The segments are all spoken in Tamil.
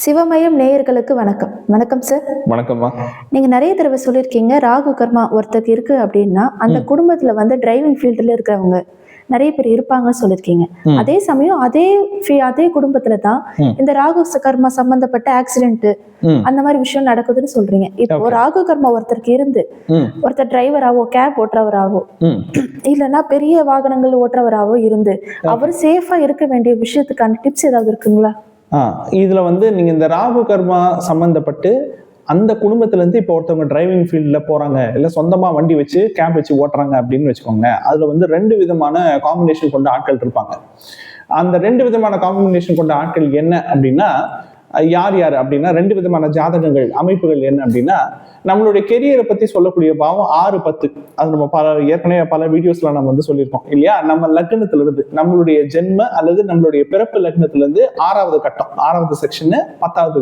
சிவமயம் நேயர்களுக்கு வணக்கம். வணக்கம் சார் வணக்கம்மா. நீங்க நிறைய தடவை சொல்லியிருக்கீங்க ராகு கர்மா ஒருத்தருக்கு இருக்கு அப்படின்னா அந்த குடும்பத்துல வந்து டிரைவிங் ஃபீல்டுல இருக்கிறவங்க நிறைய பேர் இருப்பாங்கன்னு சொல்லியிருக்கீங்க. ம். அதே சமயம் அதே அதே குடும்பத்துல தான். இந்த ராகு கர்மா சம்பந்தப்பட்ட ஆக்சிடென்ட் அந்த மாதிரி விஷயம் நடக்குதுன்னு சொல்றீங்க. இப்போ. ராகு கர்மா ஒருத்தருக்கு இருந்து ஒருத்தர் டிரைவராவோ கேப் ஓட்டுறவராவோ இல்லைன்னா பெரிய வாகனங்கள் ஓட்டுறவராவோ இருந்து அவர் சேஃபா இருக்க வேண்டிய விஷயத்துக்கான டிப்ஸ் ஏதாவது இருக்குங்களா? இதில் வந்து நீங்கள் இந்த ராகு கர்மா சம்மந்தப்பட்டு அந்த குடும்பத்துலேருந்து இப்போ ஒருத்தவங்க டிரைவிங் ஃபீல்டில் போகிறாங்க இல்லை சொந்தமாக வண்டி வச்சு கேப் வச்சு ஓட்டுறாங்க அப்படின்னு வச்சுக்கோங்க அதில் வந்து ரெண்டு விதமான காம்பினேஷன் கொண்ட ஆட்கள் இருப்பாங்க. அந்த ரெண்டு விதமான காம்பினேஷன் கொண்ட ஆட்கள் என்ன அப்படின்னா யார் யார் அப்படின்னா ரெண்டு விதமான ஜாதகங்கள் அமைப்புகள் என்ன அப்படின்னா நம்மளுடைய கெரியரை பத்தி சொல்லக்கூடிய பாவம் ஆறு பத்து. அது நம்ம பல ஏற்கனவே பல வீடியோஸ்ல நம்ம வந்து சொல்லியிருக்கோம் இல்லையா? நம்ம லக்னத்துல இருந்து நம்மளுடைய ஜென்ம அல்லது நம்மளுடைய பிறப்பு லக்னத்துல இருந்து ஆறாவது கட்டம் ஆறாவது செக்ஷன் பத்தாவது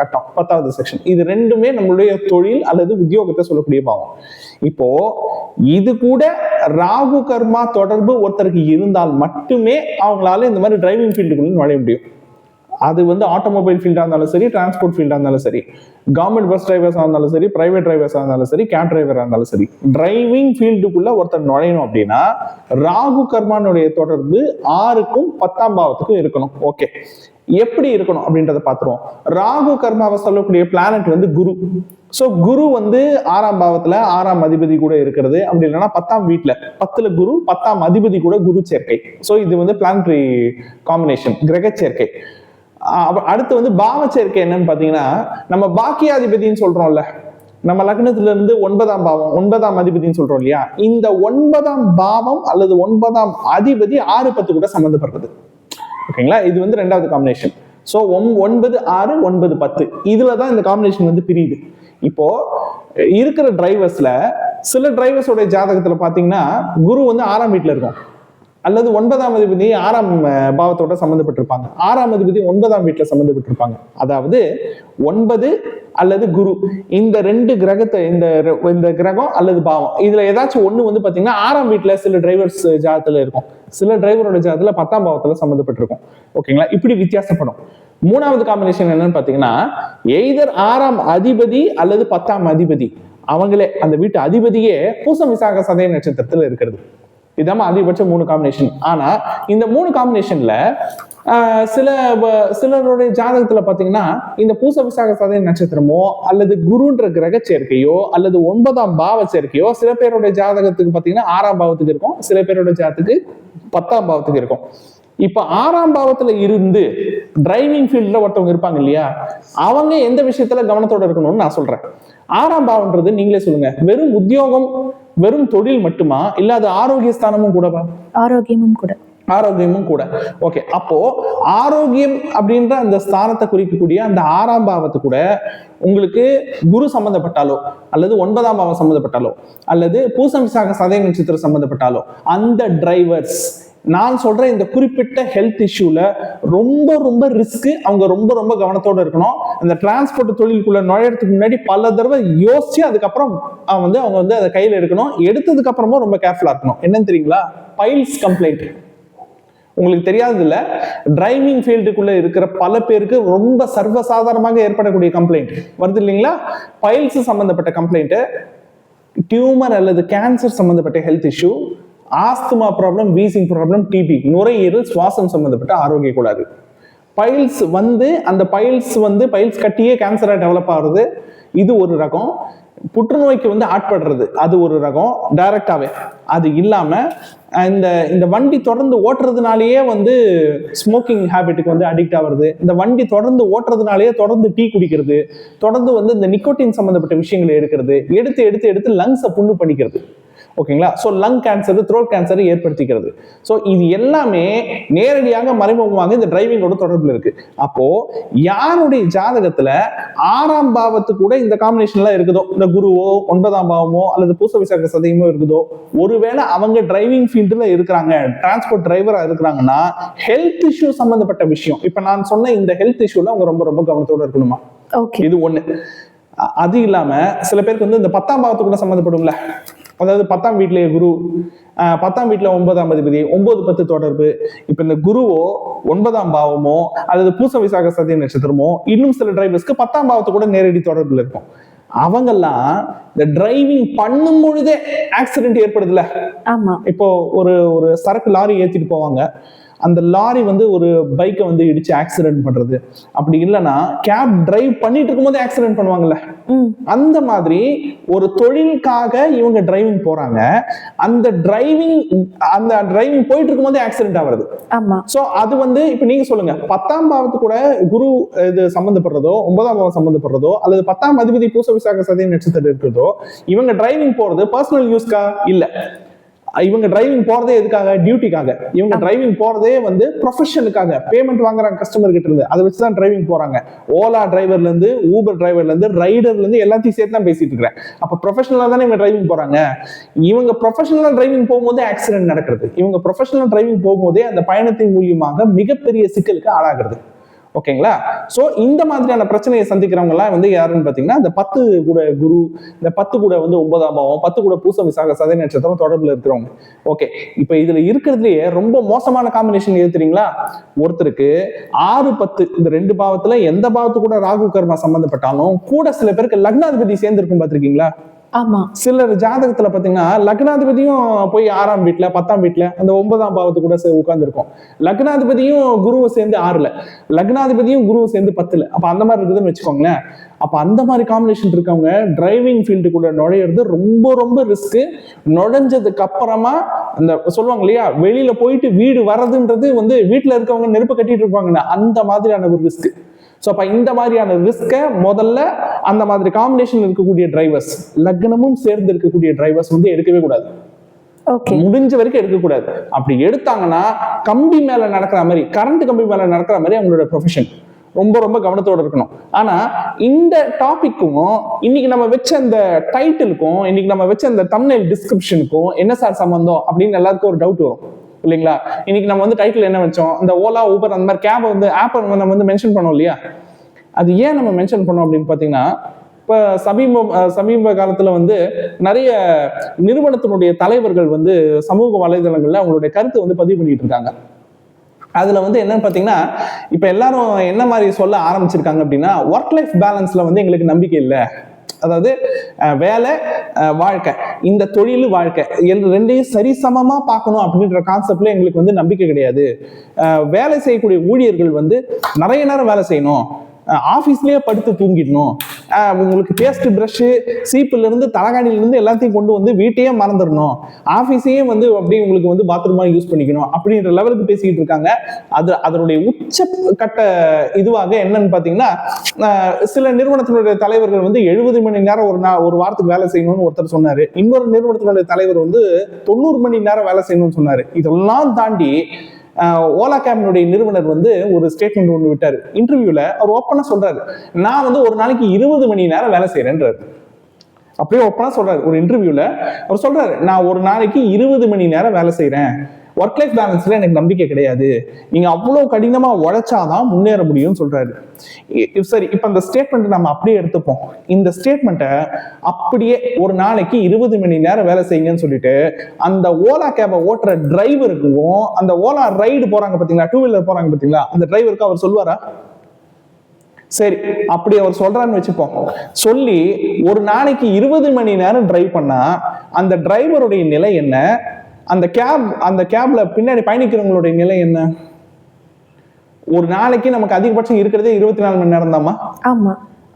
கட்டம் பத்தாவது செக்ஷன் இது ரெண்டுமே நம்மளுடைய தொழில் அல்லது உத்தியோகத்தை சொல்லக்கூடிய பாவம். இப்போ இது கூட ராகு கர்மா தொடர்பு ஒருத்தருக்கு இருந்தால் மட்டுமே அவங்களால இந்த மாதிரி டிரைவிங் ஃபீல்டுக்குள்ள நுழைய முடியும். அது வந்து ஆட்டோமொபைல் ஃபீல்டாக இருந்தாலும் சரி டிரான்ஸ்போர்ட் ஃபீல்டாக இருந்தாலும் சரி கவர்மெண்ட் பஸ் டிரைவர்ஸாக இருந்தாலும் சரி பிரைவேட் டிரைவர்ஸாக இருந்தாலும் சரி கேப் டிரைவராக இருந்தாலும் சரி டிரைவிங் ஃபீல்டுக்குள்ள ஒருத்தர் நுழையணும் அப்படின்னா ராகு கர்மானுடைய தொடர்பு ஆறுக்கும் பத்தாம் பாவத்துக்கும் இருக்கணும். ஓகே எப்படி இருக்கணும் அப்படின்றத பார்த்துருவோம். ராகு கர்மாவை சொல்லக்கூடிய பிளானட் வந்து குரு. ஸோ குரு வந்து ஆறாம் பாவத்துல ஆறாம் அதிபதி கூட இருக்கிறது. அப்படி இல்லைன்னா பத்தாம் வீட்டில் பத்துல குரு பத்தாம் அதிபதி கூட குரு சேர்க்கை. ஸோ இது வந்து பிளானட்ரி காம்பினேஷன் கிரக சேர்க்கை. அடுத்து வந்து பாவ சேர்க்கை என்னன்னு பாத்தீங்கன்னா நம்ம பாக்கியாதிபதினு சொல்றோம்ல நம்ம லக்னத்துல இருந்து ஒன்பதாம் பாவம் ஒன்பதாம் அதிபதின்னு சொல்றோம் இல்லையா? இந்த ஒன்பதாம் பாவம் அல்லது ஒன்பதாம் அதிபதி ஆறு பத்து கூட சம்மந்தப்படுறது ஓகேங்களா? இது வந்து ரெண்டாவது காம்பினேஷன் ஸோ ஒன்பது ஆறு ஒன்பது பத்து. இதுல தான் இந்த காம்பினேஷன் வந்து பிரியுது. இப்போ இருக்கிற டிரைவர்ஸ்ல சில டிரைவர்ஸோட ஜாதகத்துல பாத்தீங்கன்னா குரு வந்து ஆறாம் வீட்டுல இருக்கும். அல்லது ஒன்பதாம் அதிபதி ஆறாம் பாவத்தோட சம்மந்தப்பட்டிருப்பாங்க. ஆறாம் அதிபதி ஒன்பதாம் வீட்டில் சம்மந்தப்பட்டிருப்பாங்க. அதாவது ஒன்பது அல்லது குரு. இந்த ரெண்டு கிரகத்தை இந்த இந்த கிரகம் அல்லது பாவம். இதுல ஏதாச்சும் ஒண்ணு வந்து பாத்தீங்கன்னா ஆறாம் வீட்டுல சில டிரைவர்ஸ் ஜாதத்துல இருக்கும். சில டிரைவரோட ஜாதத்துல பத்தாம் பாவத்துல சம்மந்தப்பட்டிருக்கும். ஓகேங்களா? இப்படி வித்தியாசப்படும். மூணாவது காம்பினேஷன் என்னன்னு பாத்தீங்கன்னா எய்தர் ஆறாம் அதிபதி அல்லது பத்தாம் அதிபதி. அவங்களே அந்த வீட்டு அதிபதியே பூசம் விசாக சதய நட்சத்திரத்துல இருக்கிறது. இதாம அதிகபட்ச மூணு காம்பினேஷன் ஆனா இந்த மூணு காம்பினேஷன்ல சில சிலருடைய ஜாதகத்துல பாத்தீங்கன்னா இந்த பூச விசாக சதய நட்சத்திரமோ அல்லது குருன்ற கிரக சேர்க்கையோ அல்லது ஒன்பதாம் பாவ சேர்க்கையோ சில பேருடைய ஜாதகத்துக்கு பாத்தீங்கன்னா ஆறாம் பாவத்துக்கு இருக்கும். சில பேருடைய ஜாதகத்துக்கு பத்தாம் பாவத்துக்கு இருக்கும். இப்ப ஆறாம் பாவத்துல இருந்து டிரைவிங் ஃபீல்ட்ல ஒருத்தவங்க இருப்பாங்க இல்லையா? அவங்க எந்த விஷயத்துல கவனத்தோட இருக்கணும்னு நான் சொல்றேன். ஆறாம் பாவம்ன்றது நீங்களே சொல்லுங்க. வெறும் உத்தியோகம் வெறும் தொழில் மட்டுமா? இல்ல அது ஆரோக்கிய ஸ்தானமும் கூடவா? ஆரோக்கியமும் கூட. ஆரோக்கியமும் கூட. ஓகே அப்போ ஆரோக்கியம் அப்படின்ற அந்த ஸ்தானத்தை குறிக்கக்கூடிய அந்த ஆறாம் பாவத்து கூட உங்களுக்கு குரு சம்பந்தப்பட்டாலோ அல்லது ஒன்பதாம் பாவம் சம்பந்தப்பட்டாலோ அல்லது பூசம் விசாக சதய நட்சத்திரம் சம்பந்தப்பட்டாலோ அந்த டிரைவர்ஸ் நான் சொல்ற இந்த குறிப்பிட்ட ஹெல்த் இஷ்யூல ரொம்ப ரொம்ப ரிஸ்க் அவங்க ரொம்ப ரொம்ப கவனத்தோட இருக்கணும். அந்த டிரான்ஸ்போர்ட் தொழிலுக்குள்ள நுழையறதுக்கு முன்னாடி பல தடவை யோசிச்சு அதுக்கப்புறம் அவன் வந்து அவங்க வந்து அதை கையில் எடுக்கணும். எடுத்ததுக்கு அப்புறமும் ரொம்ப கேர்ஃபுல்லா இருக்கணும். என்னன்னு தெரியுங்களா? பைல்ஸ் கம்ப்ளைண்ட் உங்களுக்கு தெரியாதது இல்ல டிரைவிங் ஃபீல்டுக்குள்ள இருக்கிற பல பேருக்கு ரொம்ப சர்வசாதாரணமாக ஏற்படக்கூடிய கம்ப்ளைண்ட் வருது இல்லைங்களா? பைல்ஸ் சம்பந்தப்பட்ட கம்ப்ளைண்ட் டியூமர் அல்லது கேன்சர் சம்பந்தப்பட்ட health issue asthma problem wheezing problem TB நுரையீரல் சுவாசம் சம்மந்தப்பட்ட ஆரோக்கிய கூடாது பைல்ஸ் வந்து அந்த பைல்ஸ் வந்து பைல்ஸ் கட்டியே கேன்சராக டெவலப் ஆகுறது இது ஒரு ரகம். புற்றுநோய்க்கு வந்து ஆட்படுறது அது ஒரு ரகம் டைரக்டாகவே அது இல்லாமல் இந்த இந்த வண்டி தொடர்ந்து ஓட்டுறதுனாலேயே வந்து ஸ்மோக்கிங் ஹேபிட்டுக்கு வந்து அடிக்ட் ஆகிறது இந்த வண்டி தொடர்ந்து ஓட்டுறதுனாலேயே தொடர்ந்து டீ குடிக்கிறது தொடர்ந்து வந்து இந்த நிக்கோட்டின் சம்மந்தப்பட்ட விஷயங்களை எடுக்கிறது எடுத்து எடுத்து எடுத்து லங்ஸை புண்ணு பண்ணிக்கிறது. ஓகேங்களா? So lung cancer throat cancer ஏற்படுத்திக்கிறது. So இது எல்லாமே நேரடியாக மறைமுகமாக இந்த டிரைவிங்கோட தொடர்புல இருக்கு. அப்போ யாருடைய ஜாதகத்துல ஆறாம் பாவத்து கூட இந்த காம்பினேஷன்லாம் இருக்குதோ? இந்த குருவோ ஒன்பதாம் பாவமோ அல்லது பூச விசாக சதயமோ இருக்குதோ? ஒருவேளை அவங்க டிரைவிங் ஃபீல்டுல இருக்கிறாங்க டிரான்ஸ்போர்ட் டிரைவரா இருக்கிறாங்கன்னா ஹெல்த் இஷ்யூ சம்பந்தப்பட்ட விஷயம். இப்ப நான் சொன்ன இந்த ஹெல்த் இஷ்யூல அவங்க ரொம்ப ரொம்ப கவனத்தோட இருக்கணுமா? ஓகே இது ஒண்ணு. அ- அது இல்லாம சில பேருக்கு வந்து இந்த பத்தாம் பாவத்து கூட சம்மந்தப்படும்ல அதாவது பத்தாம் வீட்டிலேயே குரு பத்தாம் வீட்டில் ஒன்பதாம் அதிபதி ஒன்பது பத்து தொடர்பு. இப்போ இந்த குருவோ ஒன்பதாம் பாவமோ அல்லது பூச விசாக சதி நட்சத்திரமோ இன்னும் சில டிரைவர்ஸ்க்கு பத்தாம் பாவத்தை கூட நேரடி தொடர்புல இருக்கும். அவங்கெல்லாம் இந்த டிரைவிங் பண்ணும் பொழுதே ஆக்சிடென்ட் ஏற்படுதுல ஆமா. இப்போ ஒரு ஒரு சரக்கு லாரி ஏத்திட்டு போவாங்க. அந்த லாரி வந்து ஒரு பைக்கை வந்து இடிச்சு ஆக்சிடென்ட் பண்றது. அப்படி இல்லைன்னா கேப் டிரைவ் பண்ணிட்டு இருக்கும்போது ஆக்சிடென்ட் பண்ணுவாங்கல்ல? அந்த மாதிரி ஒரு தொழிலுக்காக இவங்க டிரைவிங் போறாங்க. அந்த டிரைவிங் அந்த டிரைவிங் போயிட்டு இருக்கும்போது ஆக்சிடென்ட் ஆகுறது. ஆமா. சோ அது வந்து இப்ப நீங்க சொல்லுங்க. பத்தாம் பாவத்து கூட குரு இது சம்பந்தப்படுறதோ ஒன்பதாம் பாவம் சம்பந்தப்படுறதோ அல்லது பத்தாம் அதிபதி பூச விசாக சதய நட்சத்திரம் இருக்கிறதோ இவங்க டிரைவிங் போறது பர்சனல் யூஸ்க்கா இல்ல. இவங்க டிரைவிங் போறதே எதுக்காக? டியூட்டிக்காக இவங்க டிரைவிங் போறதே வந்து ப்ரொஃபஷனுக்காக பேமெண்ட் வாங்குறாங்க கஸ்டமர் கிட்ட இருந்து. அதை வச்சு தான் டிரைவிங் போறாங்க ஓலா டிரைவர்ல இருந்து ஊபர் டிரைவர்ல இருந்து ரைடர்ல இருந்து எல்லாத்தையும் சேர்த்து தான் பேசிட்டு இருக்கிறேன். அப்ப ப்ரொஃபஷனலா தானே இவங்க டிரைவிங் போறாங்க? இவங்க ப்ரொஃபஷனல் டிரைவிங் போகும்போதே ஆக்சிடென்ட் நடக்கிறது. இவங்க ப்ரொஃபஷனல் டிரைவிங் போகும்போதே அந்த பயணத்தின் மூலியமாக மிகப்பெரிய சிக்கலுக்கு ஆளாகிறது. ஓகேங்களா? ஸோ இந்த மாதிரியான பிரச்சனையை சந்திக்கிறவங்க எல்லாம் வந்து யாருன்னு பாத்தீங்கன்னா இந்த பத்து கூட குரு இந்த பத்து கூட வந்து ஒன்பதாம் பாவம் பத்து கூட பூசம் விசாக சதை நட்சத்திரம் தொடர்புல இருக்கிறவங்க. ஓகே. இப்ப இதுல இருக்கிறதுலயே ரொம்ப மோசமான காம்பினேஷன் எது தெரியுங்களா? ஒருத்தருக்கு ஆறு பத்து இந்த ரெண்டு பாவத்துல எந்த பாவத்து கூட ராகு கர்மா சம்பந்தப்பட்டாலும் கூட சில பேருக்கு லக்னாதிபதி சேர்ந்து இருக்கும் பாத்திருக்கீங்களா ஆமா. சிலர் ஜாதகத்துல பாத்தீங்கன்னா லக்னாதிபதியும் போய் ஆறாம் வீட்டுல பத்தாம் வீட்டுல அந்த ஒன்பதாம் பாவத்து கூட உட்கார்ந்துருக்கும். லக்னாதிபதியும் குருவும் சேர்ந்து ஆறுல. லக்னாதிபதியும் குருவும் சேர்ந்து பத்துல. அப்ப அந்த மாதிரி இருக்குதுன்னு வச்சுக்கோங்களேன். அப்ப அந்த மாதிரி காம்பினேஷன் இருக்கவங்க டிரைவிங் ஃபீல்டுக்குள்ள நுழையிறது ரொம்ப ரொம்ப ரிஸ்க் நுழைஞ்சதுக்கு அப்புறமா அந்த சொல்லுவாங்க இல்லையா வெளியில போயிட்டு வீடு வர்றதுன்றது வந்து வீட்டுல இருக்கவங்க நெருப்பு கட்டிட்டு இருப்பாங்க அந்த மாதிரியான ஒரு ரிஸ்க் ஸோ அப்போ இந்த மாதிரியான ரிஸ்க்கை முதல்ல அந்த மாதிரி காம்பினேஷன் இருக்கக்கூடிய டிரைவர்ஸ் லக்னமும் சேர்ந்து இருக்கக்கூடிய டிரைவர்ஸ் வந்து எடுக்கவே கூடாது. முடிஞ்ச வரைக்கும் எடுக்கக்கூடாது. அப்படி எடுத்தாங்கன்னா கம்பி மேல நடக்கிற மாதிரி கரண்ட் கம்பி மேல நடக்கிற மாதிரி அவங்களோட ப்ரொஃபஷன் ரொம்ப ரொம்ப கவனத்தோட இருக்கணும். ஆனா இந்த டாபிக்கும் இன்னைக்கு நம்ம வச்ச அந்த டைட்டிலுக்கும் இன்னைக்கு நம்ம வச்ச அந்த தம்னைல் டிஸ்கிரிப்ஷனுக்கும் என்ன சார் சம்பந்தம் அப்படின்னு எல்லாருக்கும் ஒரு டவுட் வரும். இல்லைங்களா? இன்னைக்கு நம்ம வந்து டைட்டில் என்ன வச்சோம்? இந்த ஓலா ஊபர் அந்த மாதிரி கேப் வந்து ஆப்பை நம்ம வந்து மென்ஷன் பண்ணோம் இல்லையா? அது ஏன் நம்ம மென்ஷன் பண்ணோம் அப்படின்னு பார்த்தீங்கன்னா இப்போ சமீப சமீப காலத்தில் வந்து நிறைய நிறுவனத்தினுடைய தலைவர்கள் வந்து சமூக வலைதளங்களில் அவங்களுடைய கருத்தை வந்து பதிவு பண்ணிட்டு இருக்காங்க. அதுல வந்து என்னன்னு பாத்தீங்கன்னா இப்ப எல்லாரும் என்ன மாதிரி சொல்ல ஆரம்பிச்சிருக்காங்க அப்படின்னா ஒர்க் லைஃப் பேலன்ஸ்ல வந்து எங்களுக்கு நம்பிக்கை இல்லை. அதாவது அஹ், வேலை வாழ்க்கை. இந்த தொழில் வாழ்க்கை. எல் ரெண்டையும் சரிசமமா பார்க்கணும் அப்படின்ற கான்செப்ட்ல எங்களுக்கு வந்து நம்பிக்கை கிடையாது. வேலை செய்யக்கூடிய ஊழியர்கள் வந்து நிறைய நேரம் வேலை செய்யணும். ஆஃபீஸ்லயே படுத்து தூங்கிடணும். உங்களுக்கு பேஸ்ட் ப்ரஷ்ஷு சீப்புல இருந்து தலகாணில இருந்து எல்லாத்தையும் கொண்டு வந்து வீட்டையே மறந்துடணும். ஆஃபீஸையே வந்து அப்படியே உங்களுக்கு வந்து பாத்ரூமா யூஸ் பண்ணிக்கணும். அப்படின்ற லெவலுக்கு பேசிக்கிட்டு இருக்காங்க. அது அதனுடைய உச்ச கட்ட இதுவாக என்னன்னு பாத்தீங்கன்னா சில நிறுவனத்தினுடைய தலைவர்கள் வந்து எழுபது மணி நேரம் ஒரு நா ஒரு வாரத்துக்கு வேலை செய்யணும்னு ஒருத்தர் சொன்னாரு. இன்னொரு நிறுவனத்தினுடைய தலைவர் வந்து தொண்ணூறு மணி நேரம் வேலை செய்யணும்னு சொன்னாரு. இதெல்லாம் தாண்டி ஓலா கேபினுடைய நிறுவனர் வந்து ஒரு ஸ்டேட்மெண்ட் ஒன்று விட்டாரு. இன்டர்வியூல அவர் ஓப்பனா சொல்றாரு. நான் வந்து ஒரு நாளைக்கு இருபது மணி நேரம் வேலை செய்கிறேன்றார் அப்படியே ஓப்பனா சொல்றாரு. ஒரு இன்டர்வியூல அவர் சொல்றாரு நான் ஒரு நாளைக்கு இருபது மணி நேரம் வேலை செய்கிறேன் ஒர்க் லைஃப் பேலன்ஸ்ல எனக்கு நம்பிக்கை கிடையாது. நீங்க அவ்வளவு கடினமா உழைச்சாதான் முன்னேற முடியும்னு சொல்றாரு. இ- சரி இப்ப அந்த ஸ்டேட்மெண்ட் நம்ம அப்படியே எடுத்துப்போம். இந்த ஸ்டேட்மெண்ட்டை அப்படியே ஒரு நாளைக்கு இருபது மணி நேரம் வேலை செய்யுங்கன்னு சொல்லிட்டு அந்த ஓலா கேபை ஓட்டுற டிரைவருக்கும் அந்த ஓலா ரைடு போறாங்க பாத்தீங்களா? டூ வீலர் போறாங்க பாத்தீங்களா? அந்த டிரைவருக்கு அவர் சொல்லுவாரா? சரி அப்படி அவர் சொல்றான்னு வச்சுப்போம். சொல்லி ஒரு நாளைக்கு இருபது மணி நேரம் டிரைவ் பண்ணா அந்த டிரைவருடைய நிலை என்ன? அந்த கேப் அந்த கேப்ல பின்னாடி பயணிக்கிறவங்களுடைய நிலை என்ன? ஒரு நாளைக்கு நமக்கு அதிகபட்சம் இருக்கிறதே இருபத்தி நாலு மணி நேரம் தாம்மா ஆமா.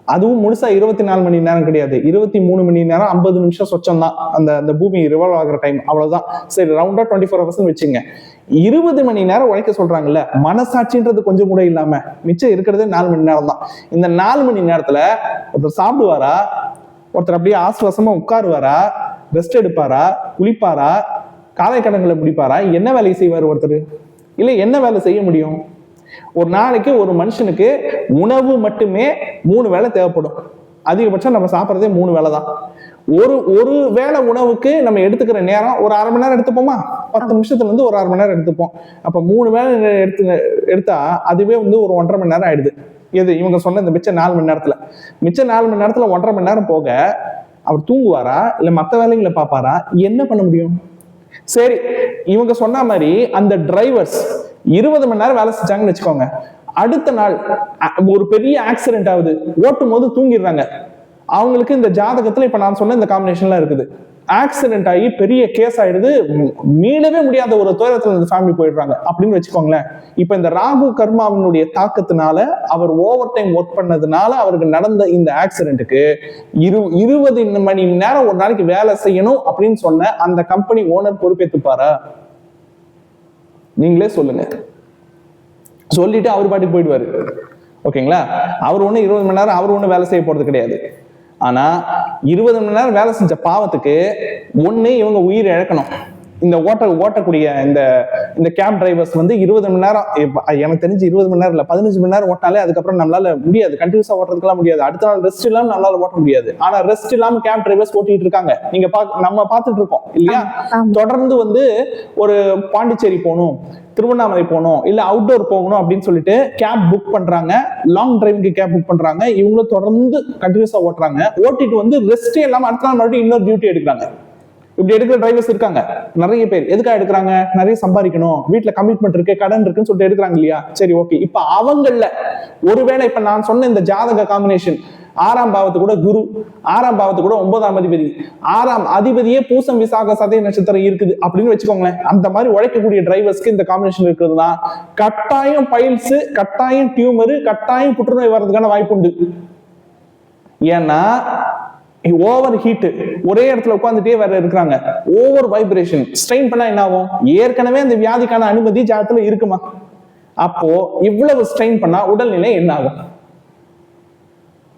அதுவும் முழுசா இருபத்தி நாலு மணி நேரம் கிடையாது. இருபத்தி மூணு மணி நேரம் ஐம்பது நிமிஷம் சொச்சம் தான் அந்த அந்த பூமி ரிவால்வ் ஆகுற டைம் அவ்வளவுதான். சரி ரவுண்டா டுவெண்ட்டி ஃபோர் ஹவர்ஸ் வச்சுங்க இருபது மணி நேரம் உழைக்க சொல்றாங்கல்ல மனசாட்சின்றது கொஞ்சம் கூட இல்லாம மிச்சம் இருக்கிறதே நாலு மணி நேரம் தான் இந்த நாலு மணி நேரத்துல ஒருத்தர் சாப்பிடுவாரா? ஒருத்தர் அப்படியே ஆசுவாசமா உட்காருவாரா? ரெஸ்ட் எடுப்பாரா? குளிப்பாரா? காலை கடன்களை முடிப்பாரா? என்ன வேலையை செய்வார் ஒருத்தர்? இல்ல என்ன வேலை செய்ய முடியும்? ஒரு நாளைக்கு ஒரு மனுஷனுக்கு உணவு மட்டுமே மூணு வேளை தேவைப்படும். அதிகபட்சம் நம்ம சாப்பிட்றதே மூணு வேளை தான். ஒரு ஒரு வேளை உணவுக்கு நம்ம எடுத்துக்கிற நேரம் ஒரு அரை மணி நேரம் எடுத்துப்போமா? பத்து நிமிஷத்துல இருந்து ஒரு அரை மணி நேரம் எடுத்துப்போம். அப்ப மூணு வேளை எடுத்து எடுத்தா அதுவே வந்து ஒரு ஒன்றரை மணி நேரம் ஆயிடுது. எது இவங்க சொன்ன இந்த மிச்ச நாலு மணி நேரத்துல. மிச்ச நாலு மணி நேரத்துல ஒன்றரை மணி நேரம் போக அவர் தூங்குவாரா? இல்ல மத்த வேலைகளை பார்ப்பாரா? என்ன பண்ண முடியும்? சரி இவங்க சொன்ன மாதிரி அந்த டிரைவர்ஸ் இருபது மணி நேரம் வேலை செஞ்சாங்கன்னு வச்சுக்கோங்க. அடுத்த நாள் ஒரு பெரிய ஆக்சிடென்ட் ஆகுது. ஓட்டும் போது தூங்கிடுறாங்க. அவங்களுக்கு இந்த ஜாதகத்துல இப்ப நான் சொன்ன இந்த காம்பினேஷன்லாம் இருக்குது. ஆக்சிடென்ட் ஆகி பெரிய கேஸ் ஆயிடுது. மீளவே முடியாத ஒரு துயரத்துல இந்த ஃபேமிலி போயிடுறாங்க. அப்படின்னு வச்சுக்கோங்களேன். இப்ப இந்த ராகு கர்மாவினுடைய தாக்கத்தினால அவர் ஓவர் டைம் ஒர்க் பண்ணதுனால அவருக்கு நடந்த இந்த ஆக்சிடென்ட்டுக்கு இரு இருபது மணி நேரம் ஒரு நாளைக்கு வேலை செய்யணும் அப்படின்னு சொன்ன அந்த கம்பெனி ஓனர் பொறுப்பேற்றுப்பாரா நீங்களே சொல்லுங்க. சொல்லிட்டு அவர் பாட்டுக்கு போயிடுவாரு. ஓகேங்களா? அவர் ஒண்ணு இருபது மணி நேரம் அவர் ஒண்ணு வேலை செய்ய போறது கிடையாது. ஆனா இருபது மணி நேரம் வேலை செஞ்ச பாவத்துக்கு ஒன்று இவங்க உயிர் இழக்கணும். இந்த ஓட்ட ஓட்டக்கூடிய இந்த இந்த கேப் டிரைவர்ஸ் வந்து இருபது மணி நேரம் எனக்கு தெரிஞ்சு இருபது மணி நேரம் இல்ல பதினஞ்சு மணி நேரம் ஓட்டினாலே அதுக்கப்புறம் நம்மளால முடியாது. கண்டினியூஸா ஓட்டுறதுக்கெல்லாம் முடியாது. அடுத்த நாள் ரெஸ்ட் இல்லாம நம்மளால ஓட்ட முடியாது. ஆனா ரெஸ்ட் இல்லாம கேப் டிரைவர்ஸ் ஓட்டிட்டு இருக்காங்க. நீங்க பா நம்ம பார்த்துட்டு இருக்கோம் இல்லையா. தொடர்ந்து வந்து ஒரு பாண்டிச்சேரி போகணும் திருவண்ணாமலை போகணும் இல்ல அவுட்டோர் போகணும் அப்படின்னு சொல்லிட்டு கேப் புக் பண்றாங்க. லாங் டிரைவுக்கு கேப் புக் பண்றாங்க. இவங்களும் தொடர்ந்து கண்டினியூஸா ஓட்டுறாங்க. ஓட்டிட்டு வந்து ரெஸ்டே இல்லாம அடுத்த நாள் மறுபடியும் இன்னொரு டியூட்டி எடுக்கிறாங்க. இப்படி எடுக்கிற டிரைவர்ஸ் இருக்காங்க. நிறைய பேர். எதுக்காக எடுக்கிறாங்க? நிறைய சம்பாதிக்கணும். வீட்டுல கமிட்மெண்ட் இருக்கு கடன் இருக்குன்னு சொல்லிட்டு எடுக்கிறாங்க இல்லையா? சரி ஓகே இப்ப அவங்கள ஒருவேளை இப்ப நான் சொன்ன இந்த ஜாதக காம்பினேஷன் ஆறாம் பாவத்து கூட குரு ஆறாம் பாவத்து கூட ஒன்பதாம் அதிபதி ஆறாம் அதிபதியே பூசம் விசாக சதய நட்சத்திரம் இருக்குது அப்படின்னு வச்சுக்கோங்களேன். அந்த மாதிரி உழைக்கக்கூடிய டிரைவர்ஸ்க்கு இந்த காம்பினேஷன் இருக்கிறதுனா கட்டாயம் பைல்ஸ் கட்டாயம் டியூமரு கட்டாயம் புற்றுநோய் வர்றதுக்கான வாய்ப்பு உண்டு. ஏன்னா ஓவர் ஹீட் ஒரே இடத்துல உட்காந்துட்டே வேற இருக்கிறாங்க. ஓவர் வைப்ரேஷன் ஸ்ட்ரெயின் பண்ணா என்ன ஆகும் ஏற்கனவே அந்த வியாதிக்கான அனுமதி ஜாதத்துல இருக்குமா? அப்போ இவ்வளவு ஸ்ட்ரெயின் பண்ணா உடல்நிலை என்ன ஆகும்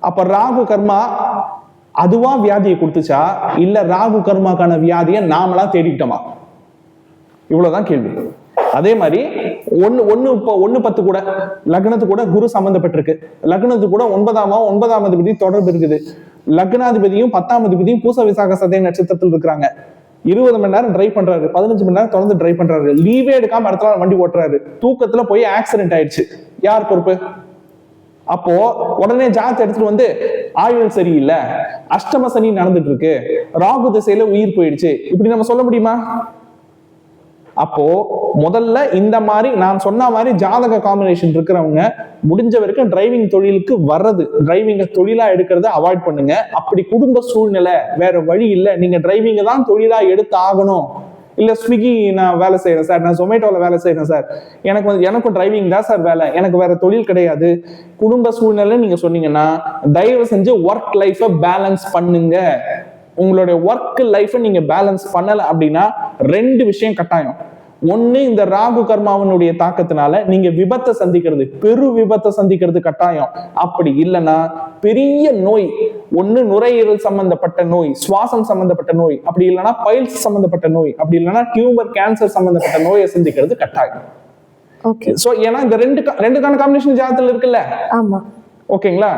அப்ப ராகு கர்மா அதுவா வியாதியை கொடுத்துச்சா? இல்ல ராகு கர்மாக்கான வியாதியை நாமளா தேடிக்கிட்டோமா? இவ்வளவுதான் கேள்வி. அதே மாதிரி ஒன்னு ஒன்னு இப்போ ஒன்னு பத்து கூட லக்னத்து கூட குரு சம்பந்தப்பட்டிருக்கு. லக்னத்து கூட ஒன்பதாம் ஒன்பதாம் அதிபதி தொடர்பு இருக்குது. லக்னாதிபதியும் பத்தாம் அதிபதியும் பூச விசாக சதய நட்சத்திரத்தில் இருக்கிறாங்க. இருபது மணி நேரம் டிரைவ் பண்றாரு. பதினஞ்சு மணி நேரம் தொடர்ந்து டிரைவ் பண்றாரு. லீவே எடுக்காம அடுத்த நாள் வண்டி ஓட்டுறாரு. தூக்கத்துல போய் ஆக்சிடென்ட் ஆயிடுச்சு. யார் பொறுப்பு? அப்போ உடனே ஜாத் எடுத்துட்டு வந்து ஆயுள் சரியில்லை. அஷ்டம சனி நடந்துட்டு இருக்கு. ராகு திசையில உயிர் போயிடுச்சு. இப்படி நம்ம சொல்ல முடியுமா? அப்போ முதல்ல இந்த மாதிரி நான் சொன்ன மாதிரி ஜாதக காம்பினேஷன் இருக்கிறவங்க முடிஞ்ச வரைக்கும் டிரைவிங் தொழிலுக்கு வர்றது டிரைவிங்க தொழிலா எடுக்கிறத அவாய்ட் பண்ணுங்க. அப்படி குடும்ப சூழ்நிலை வேற வழி இல்லை. நீங்க டிரைவிங்க தான் தொழிலா எடுத்து ஆகணும் இல்ல ஸ்விக்கி நான் வேலை செய்யறேன் சார் நான் ஜொமேட்டோல வேலை செய்யறேன் சார் எனக்கு வந்து எனக்கும் டிரைவிங் தான் சார் வேலை. எனக்கு வேற தொழில் கிடையாது. குடும்ப சூழ்நிலை நீங்க சொன்னீங்கன்னா தயவு செஞ்சு ஒர்க் லைஃப்பை பேலன்ஸ் பண்ணுங்க. உங்களுடைய ஒர்க் லைஃபை நீங்க பேலன்ஸ் பண்ணல அப்படின்னா ரெண்டு விஷயம் கட்டாயம். ஒண்ணு இந்த ராகு கர்மாவனுடைய தாக்கத்தினால நீங்க விபத்தை சந்திக்கிறது பெரு விபத்தை சந்திக்கிறது கட்டாயம். அப்படி இல்லைன்னா பெரிய நோய் ஒண்ணு நுரையீரல் சம்பந்தப்பட்ட நோய் சுவாசம் சம்பந்தப்பட்ட நோய் அப்படி இல்லைன்னா பைல்ஸ் சம்பந்தப்பட்ட நோய் அப்படி இல்லைன்னா டியூமர் கேன்சர் சம்பந்தப்பட்ட நோயை சந்திக்கிறது கட்டாயம். ஓகே சோ ஏன்னா இந்த ரெண்டு ரெண்டுக்கான காம்பினேஷன் ஜாதத்துல இருக்குல்ல? ஆமா. ஓகேங்களா?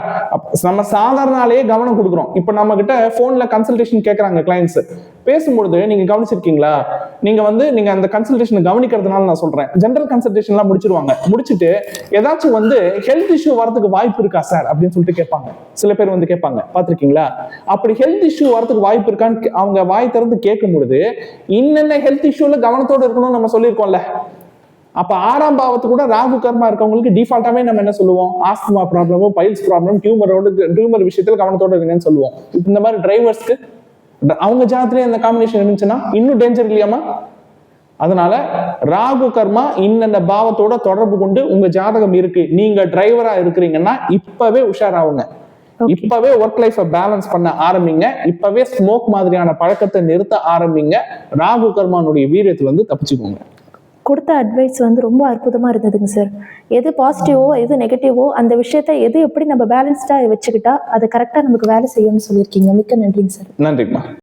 நம்ம சாதாரணாலேயே கவனம் கொடுக்குறோம். இப்போ நம்ம கிட்ட ஃபோனில் கன்சல்டேஷன் கேட்குறாங்க கிளைண்ட்ஸ் பேசும்பொழுது நீங்கள் கவனிச்சிருக்கீங்களா? நீங்கள் வந்து நீங்கள் அந்த கன்சல்டேஷனை கவனிக்கிறதுனால நான் சொல்கிறேன் ஜென்ரல் கன்சல்டேஷன்லாம் முடிச்சிருவாங்க. முடிச்சுட்டு ஏதாச்சும் வந்து ஹெல்த் இஷ்யூ வரதுக்கு வாய்ப்பு இருக்கா சார் அப்படின்னு சொல்லிட்டு கேட்பாங்க. சில பேர் வந்து கேட்பாங்க. பார்த்துருக்கீங்களா? அப்படி ஹெல்த் இஷ்யூ வரதுக்கு வாய்ப்பு இருக்கான்னு கே- அவங்க வாய் திறந்து கேட்கும் பொழுது இன்னென்ன ஹெல்த் இஷ்யூவில் கவனத்தோடு இருக்கணும்னு நம்ம சொல்லியிருக்கோம்ல? அப்ப ஆறாம் பாவத்து கூட ராகு கர்மா இருக்கவங்களுக்கு டிஃபால்ட்டாவே நம்ம என்ன சொல்லுவோம்? ஆஸ்துமா ப்ராப்ளமோ பைல்ஸ் ப்ராப்ளம் டியூமரோட டியூமர் விஷயத்துல கவனத்தோட இருங்கன்னு சொல்லுவோம். இந்த மாதிரி டிரைவர்ஸ்க்கு அவங்க ஜாதத்திலே அந்த காம்பினேஷன் இருந்துச்சுன்னா இன்னும் டேஞ்சர் இல்லையாமா அதனால ராகு கர்மா இன்னென்ன பாவத்தோட தொடர்பு கொண்டு உங்க ஜாதகம் இருக்கு. நீங்க டிரைவரா இருக்கிறீங்கன்னா இப்பவே உஷாராவுங்க. இப்பவே ஒர்க் லைஃபை பேலன்ஸ் பண்ண ஆரம்பிங்க. இப்பவே ஸ்மோக் மாதிரியான பழக்கத்தை நிறுத்த ஆரம்பிங்க. ராகு கர்மானுடைய வீரியத்துல இருந்து தப்பிச்சுக்கோங்க. கொடுத்த அட்வைஸ் வந்து ரொம்ப அற்புதமா இருந்ததுங்க சார் எது பாசிட்டிவோ எது நெகட்டிவோ அந்த விஷயத்த எது எப்படி நம்ம பேலன்ஸ்டா வச்சுக்கிட்டா அது கரெக்டா நமக்கு வேலை செய்யும்னு சொல்லியிருக்கீங்க. மிக்க நன்றிங்க சார் நன்றிங்கம்மா